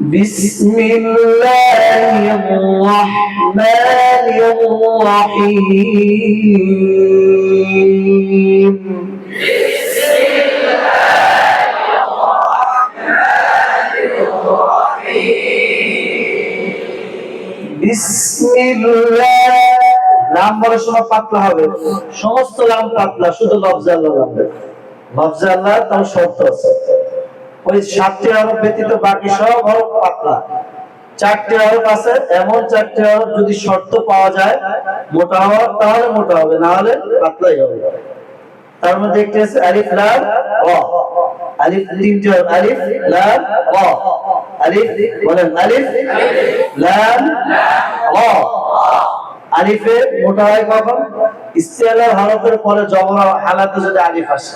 بسم الله الرحمن الرحيم বিসমিল্লাহ নাম বলার সময় পাতলা হবে সমস্ত নাম পাতলা শুধু লফজা আল্লাহ নাম লফজা আল্লাহ তার শর্ত আছে ওই সাতটি হরফ ব্যতীত বাকি সব হরফ পাতলা। চারটি হরফ আছে, এমন চারটি হরফ যদি শর্ত পাওয়া যায়, মোটা হওয়ার, তাহলে মোটা হবে, না হলে পাতলাই হবে। তার মধ্যে একটি আছে আলিফ লাম অ আলিফ তিনটি হরফ আলিফ লাম অ আলিফ বলেন, আলিফ লাম অ আলিফে মোটা হয় কখন? ইস্তেলার হরফের পরে জবর হালাতে যদি আলিফ আসে।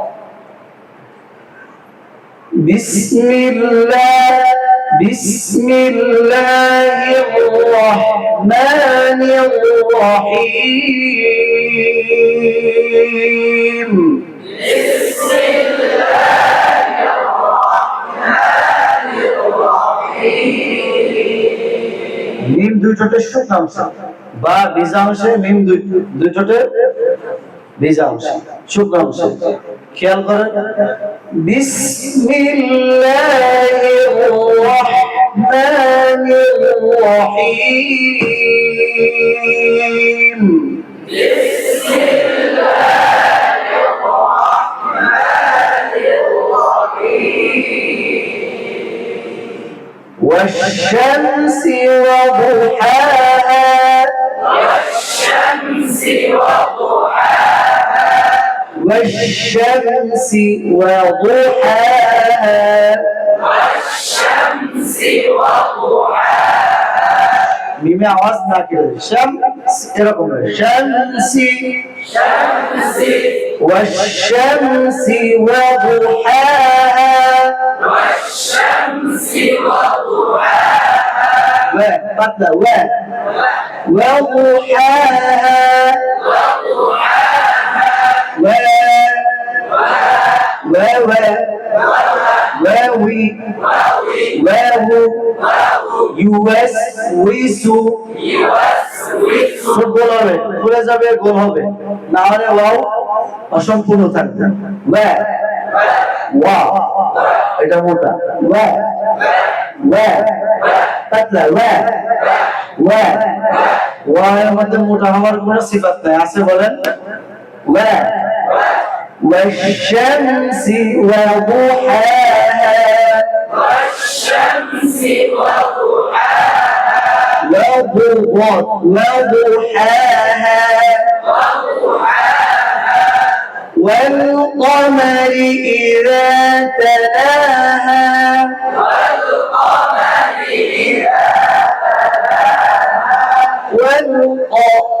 ক্বালু আল্লাহ বিসমিল্লাহ বিসমিল্লাহির রহমানির রহিম মিম দুই ঠোঁটের শুকাংশ বা বীজাংশে মিম দুই দুই ঠোঁটের বীজাংশ শুকাংশ খেয়াল করেন بسم الله الرحمن الرحيم والشمس وضحاها والشمس وضحاها والشمس وضحاها. والشمس وضحاها بما وزنها كده. شمس إيه اقرأوا شمس شمس. والشمس وضحاها. والشمس وضحاها و بطلة و وضحاها. where, where, where we, where who, US, we su, সব গোল হবে ঘুরে যাবে গোল হবে। না হলে ওয়াও অসম্পূর্ণ থাকবে। ওয়া ওয়া এটা মোটা। ওয়া ওয়া পাতলা। ওয়া ওয়া ওয়া এর মধ্যে মোটা হওয়ার কোনো সিফাত নাই। আছে বলেন? ওয়া والشمس وضحاها. والشمس وضحاها. وضحاها. وضحاها. والقمر إذا تلاها. والق والقمر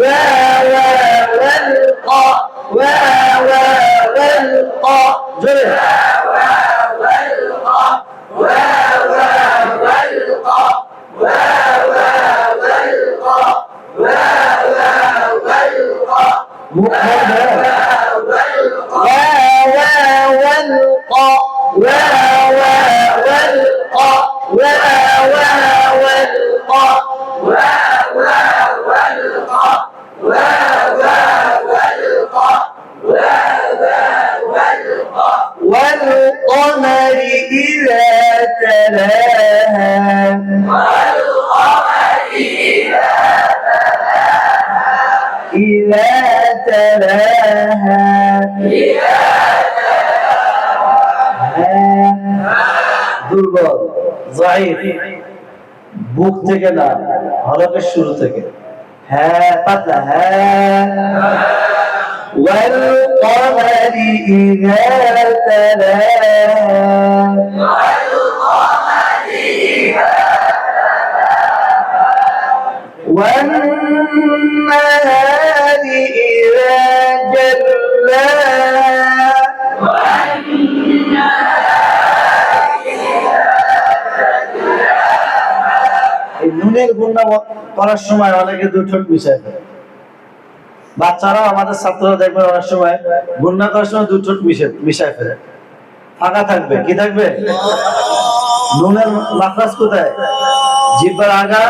وا وا والق والقمر إذا تلاها والقمر إذا تلاها إذا تلاها দুর্বল ضعيف বুক থেকে না হরফের শুরু থেকে হ্যাঁ পাতলা হ্যাঁ والقمر إذا تلاها والنهار إذا جلاها এই নুনের গুণা করার সময় অনেকে দুঠোট মিশায় ফেলে। বাচ্চারাও আমাদের ছাত্ররা দেখবেন অনেক সময় গুণা করার সময় দুঠোট মিশে মিশায় ফেলে ফাঁকা থাকবে কি থাকবে নুনের মাখরাজ কোথায় জিব্বার আগা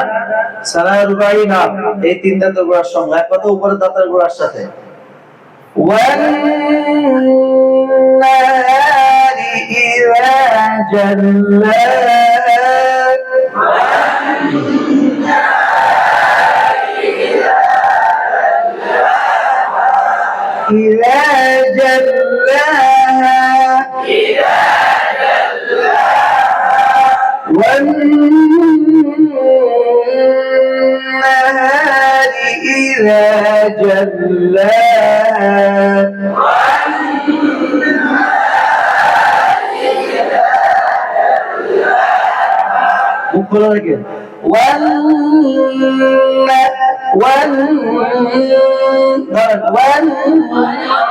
সারায় রুবাই না এই তিন দাঁতের গোড়ার সঙ্গে এক কথা উপরে দাঁতের গোড়ার সাথে والنهار إذا جلاها جلاها إذا جلاها والنهار إذا جلاها والنهار والنهار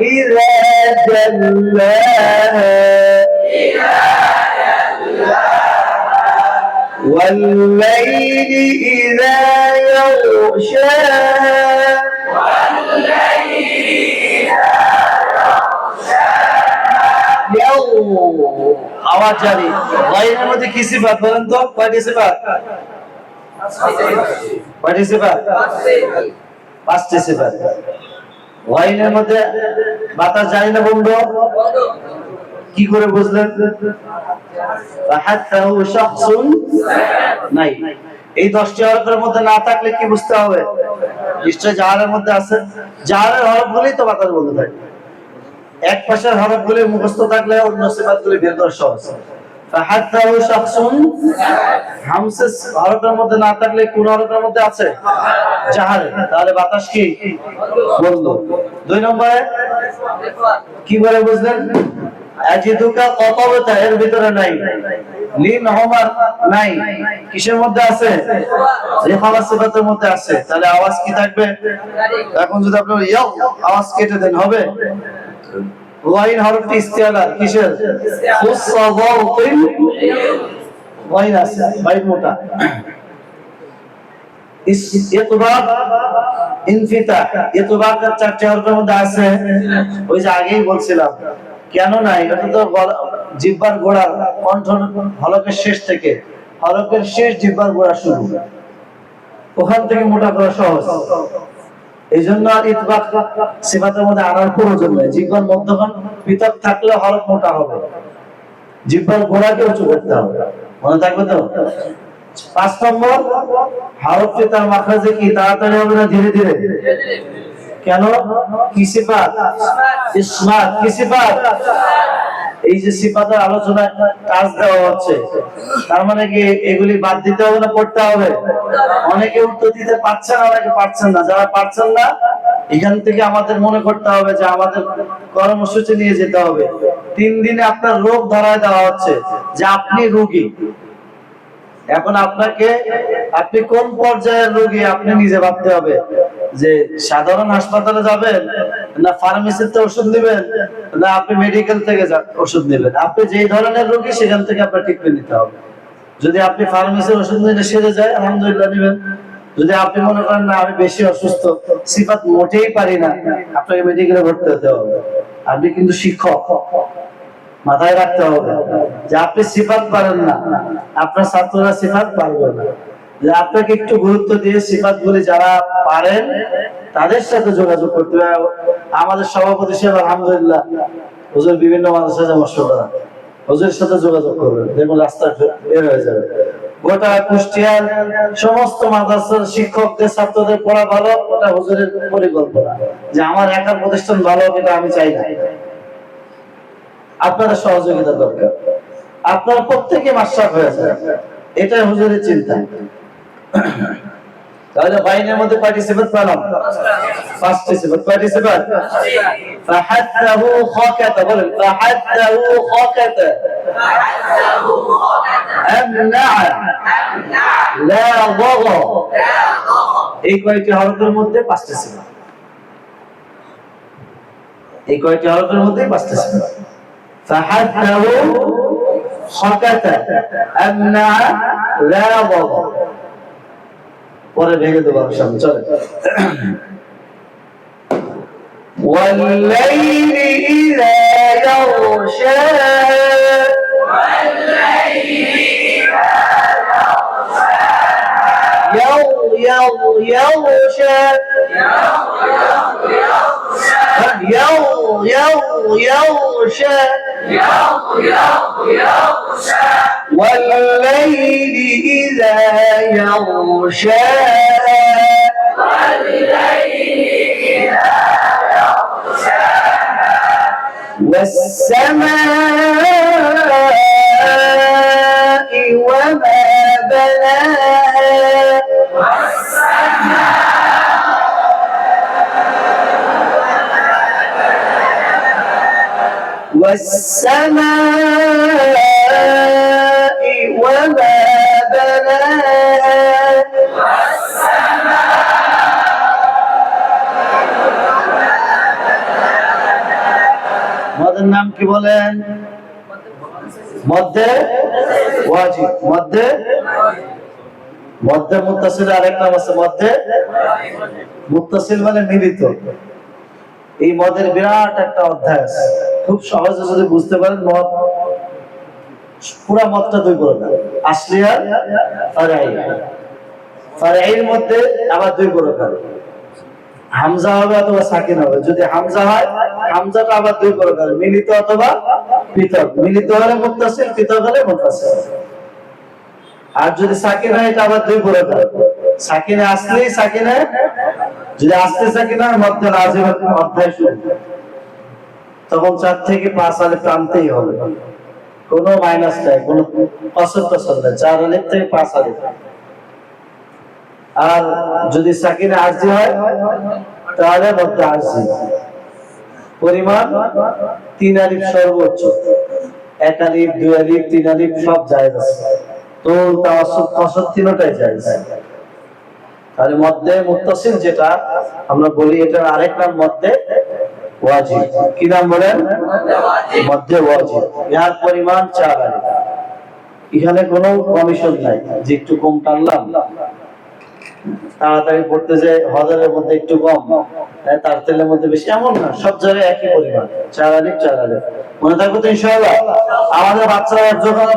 إذا جلاها والليل إذا يغشاها আওয়াজ জারি লাইনের মধ্যে কি সিফাত বলেন তো কয়টি সিফাত কয়টি সিফাত পাঁচটি সিফাত লাইনের মধ্যে বাতাস জারি না বন্ধ? কি করে বুঝলেন? নাই। এই দশটি হরফের মধ্যে না থাকলে কি বুঝতে হবে? নিশ্চয় জাহারের মধ্যে আছে। জাহারের হরফ গুলোই তো বাতাস বলতে থাকে। এক পাশের হরফ গুলি মুখস্থ থাকলে অন্য সিফাত গুলি বের সহজ। মধ্যে আছে? তাহলে বাতাস কি? দুই নম্বরে, কি বলে এর ভিতরে নাই। নাই। কিসের মধ্যে আছে? মধ্যে আছে। তাহলে আওয়াজ কি থাকবে? এখন যদি আপনি আওয়াজ কেটে দেন, হবে? ওয়াইন হরফটি ইস্তিয়ালা কিসের? ফুসাদাউতিন ওয়াইন আছে বাইর মোটা। ইতবাক ইনফিতাহ ইতবাক চারটি হরফের মধ্যে আছে। ওই যে আগেই বলছিলাম। কেন নাই এটা তো জিহ্বার গোড়া, কণ্ঠ হলকের শেষ থেকে। হলকের শেষ জিব্বার গোড়া শুরু। ওখান থেকে মোটা করা সহজ। এই জন্য আর ইতবাক সিফাতের মধ্যে আনার প্রয়োজন নেই। জিহ্বার মধ্যখান পৃথক থাকলে হলক মোটা হবে। জিহ্বার গোড়াকে উঁচু করতে হবে। মনে থাকবে তো? পাঁচ নম্বর হরফটি তার মাখরাজে কি তাড়াতাড়ি হবে না ধীরে ধীরে? কেন? কি সিফাত? ইসমাত কি সিফাত? এই যে সিফাতের আলোচনায় কাজ দেওয়া হচ্ছে, তার মানে কি এগুলি বাদ দিতে হবে না, পড়তে হবে? অনেকে উত্তর দিতে পারছেন, অনেকে পারছেন না। যারা পারছেন না, এখান থেকে আমাদের মনে করতে হবে যে আমাদের কর্মসূচি নিয়ে যেতে হবে। তিন দিনে আপনার রোগ ধরায় দেওয়া হচ্ছে যে আপনি রোগী। এখন আপনাকে, আপনি কোন পর্যায়ের রোগী আপনি নিজে ভাবতে হবে? যে সাধারণ হাসপাতালে যাবেন, না ফার্মেসিতে ওষুধ নেবেন, না আপনি মেডিকেল থেকে ওষুধ নেবেন। আপনি যেই ধরনের রোগী, সেখান থেকে আপনার ট্রিটমেন্ট নিতে হবে। যদি আপনি ফার্মেসির ওষুধ নিলে সেরে যায়, আলহামদুলিল্লাহ নেবেন। যদি আপনি মনে করেন, না, আমি বেশি অসুস্থ, সিফাত মোটেই পারি না, আপনাকে মেডিকেলে ভর্তি হতে হবে। আপনি কিন্তু শিক্ষক। মাথায় রাখতে হবে যে আপনি সিফাত পারেন না। আপনার ছাত্ররা সিফাত পারবে না। যে আপনাকে একটু গুরুত্ব দিয়ে সিফাত গুলি যারা পারেন, তাদের সাথে যোগাযোগ করতে হবে। আমাদের সভাপতি সাহেব, আলহামদুলিল্লাহ, হুজুর বিভিন্ন মানুষের মশলা হুজুরের সাথে যোগাযোগ করবেন দেখুন, রাস্তা বের হয়ে যাবে। গোটা কুষ্টিয়ার সমস্ত মাদ্রাসার শিক্ষকদের, ছাত্রদের পড়া ভালো, ওটা হুজুরের পরিকল্পনা। যে আমার একার প্রতিষ্ঠান ভালো হবে আমি চাই না। আপনারা সহযোগিতা দরকার। আপনার প্রত্যেকে মাস্টার হয়েছে। এটাই হুজুরের চিন্তা। তাহলে মধ্যে পেলাম ফাহাদাহু বলেন ফাহাদাহু এই কয়টি হরতের মধ্যে পাঁচটা সিফাত? এই কয়টি হরফের মধ্যে পাঁচটি فحثه خاكة أمنع لا ضغى পরে ভেঙে দেবো আমি সামনে চলে والليل إذا يغشى يو يو يغشى يو يو يغشى والليل إذا يغشى. والسماء والسماء وما بناها মদের নাম কি বলেন মধ্যে ওয়াজিব মধ্যে মধ্যে মুত্তাসিল আরেক নাম আছে মধ্যে মুত্তাসিল মানে মিলিত এই মদের বিরাট একটা অধ্যায় আছে খুব সহজে যদি বুঝতে পারেন মদ পুরা মদটা দুই প্রকার আসলিয়া ফারাই মধ্যে আবার দুই হামজা হবে অথবা সাকিন হবে। যদি হামজা হয়, হামজাটা আবার দুই প্রকার মিলিত অথবা পৃথক। মিলিত হলে মুক্তাসিল পৃথক হলে আর যদি সাকিন হয়, এটা আবার দুই প্রকার সাকিনে আসলেই সাকিনে, যদি আসতে সাকিন মধ্যে অধ্যায় শুরু তখন চার থেকে পাঁচ আলিফ টানতেই হবে। কোনো মাইনাস নাই, কোনো অসর টসর নাই, চার আলিফ থেকে পাঁচ আলিফ। আর যদি সাকিনে আরজি হয়, তাহলে মধ্যে আরজি। পরিমাণ তিন আলিফ সর্বোচ্চ। এক আলিফ, দুই আলিফ, তিন আলিফ সব জায়েজ আছে। তো তাওয়াসুদ কসর তিনটাই জায়েজ। তাহলে মধ্যে মুত্তাসিল যেটা আমরা বলি, এটার আরেক নাম মধ্যে ওয়াজিব। কি নাম বলেন? মধ্যে ওয়াজিব। ইহার পরিমাণ চার হাজার। এখানে কোনো কমিশন নাই। যে একটু কম টানলাম তাড়াতাড়ি পড়তে যে হজারের মধ্যে একটু কম তার তেলের মধ্যে বেশি। এমন না, সব জায়গায় একই পরিমাণ চার চার মনে থাকবে তো আমাদের বাচ্চারা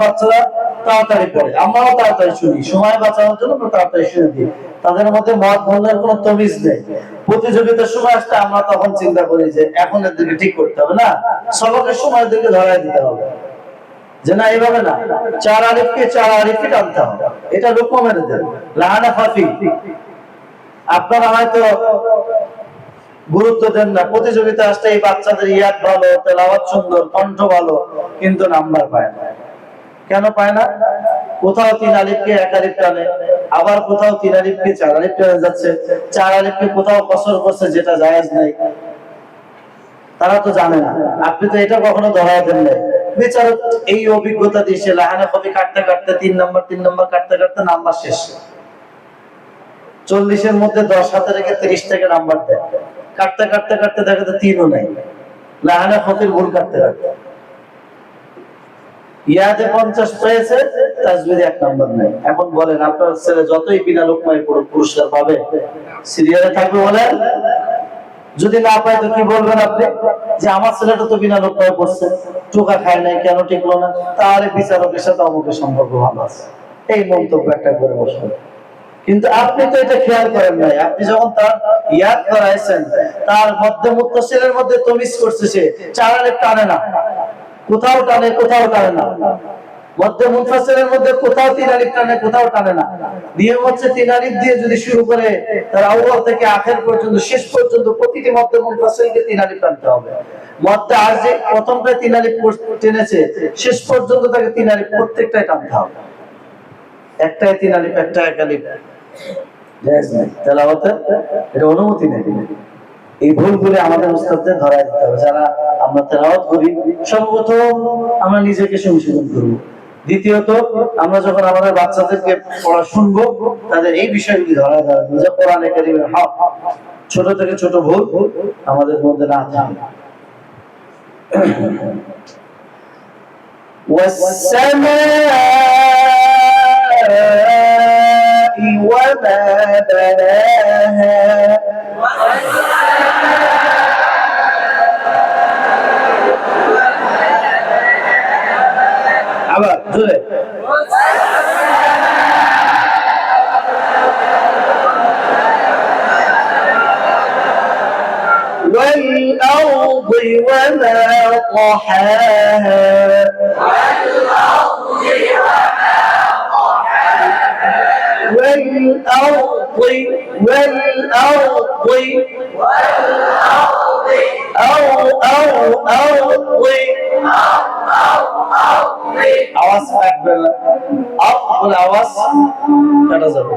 বাচ্চারা তাড়াতাড়ি পড়ে। আমরাও তাড়াতাড়ি শুনি, সময় বাঁচানোর জন্য আমরা তাড়াতাড়ি শুনে দিই। তাদের মধ্যে মত বন্ধের কোনো তমিজ নেই। প্রতিযোগিতার সময় আসলে আমরা তখন চিন্তা করি যে এখন এদেরকে ঠিক করতে হবে না, সবকের সময় এদেরকে ধরাই দিতে হবে। যে না এইভাবে না। চার আলিফকে চার আলিফকে টানতে হবে। এটা লোক মেরে দেন। লাহানা ফাফি। আপনারা হয়তো গুরুত্ব দেন না। প্রতিযোগিতা আসতে এই বাচ্চাদের ইয়াদ ভালো, তেলাওয়াত সুন্দর, কণ্ঠ ভালো, কিন্তু নাম্বার পায় না। কেন পায় না? কোথাও তিন আলিফকে এক আলিফ টানে, আবার কোথাও তিন আলিফকে চার আলিফ টানে যাচ্ছে। চার আলিফকে কোথাও কসর করছে, যেটা জায়েজ নেই। তারা তো জানে না। আপনি তো এটা কখনো ধরাই দেন নাই। বিচারক এই অভিজ্ঞতা দিয়ে লাহানে কপি কাটতে কাটতে তিন নম্বর তিন নম্বর কাটতে কাটতে নাম্বার শেষ। চল্লিশের মধ্যে দশ হাতে রেখে তিরিশ থেকে নাম্বার দেয়। কাটতে কাটতে কাটতে তিনও নাই। লাহানে ভুল কাটতে কাটতে। পঞ্চাশ পেয়েছে, তাজবিদে এক নম্বর নাই। এখন বলেন, আপনার ছেলে যতই বিনা লোকমায় পড়ুক, পুরস্কার পাবে? সিরিয়ালে থাকবে বলেন? যদি না পায় তো কি বলবেন আপনি? যে আমার ছেলেটা তো বিনা লোকমায় পড়ছে টোকা খায় নাই, কেন টিকলো না? তার বিচারকের সাথে অমুকের সম্পর্ক ভালো আছে। এই মন্তব্য একটা করে বসবেন কিন্তু আপনি তো এটা খেয়াল করেন নাই। আপনি যখন তার ইয়াদ করাইছেন, তার মধ্যে মুত্তসিলের মধ্যে তমিজ করছে সে চারালে টানে না। কোথাও টানে কোথাও টানে না। মধ্যে মুনফাসিলের মধ্যে কোথাও তিন আলিফ টানে, কোথাও টানে না। নিয়ম হচ্ছে তিন আলিফ দিয়ে যদি শুরু করে তার থেকে আখের পর্যন্ত, শেষ পর্যন্ত প্রতিটি মধ্যে মুনফাসিলকে তিন আলিফ টানতে হবে। মধ্যে আর যে তিন আলিফ টেনেছে, শেষ পর্যন্ত তাকে তিন আলিফ প্রত্যেকটাই টানতে হবে। একটাই তিন আলিফ একটা এক আলিফ। এটা অনুমতি নেই। এই আমাদের দিতে হবে। যারা আমরা তেলাওয়াত করি, সর্বপ্রথম আমরা নিজেকে সংশোধন করব। দ্বিতীয়ত আমরা যখন আমাদের বাচ্চাদেরকে পড়া শুনবো তাদের এই বিষয়গুলি ধরা ধরা যে কোরআন একাডেমির হক ছোট থেকে ছোট ভুল আমাদের মধ্যে না থাকে والسماء وما بناها আবার জোরে والأرض وما طحاها والأرض والأرض أو أو أرض আওয়াজ থাকবে না আপ বলে আওয়াজ কাটা যাবে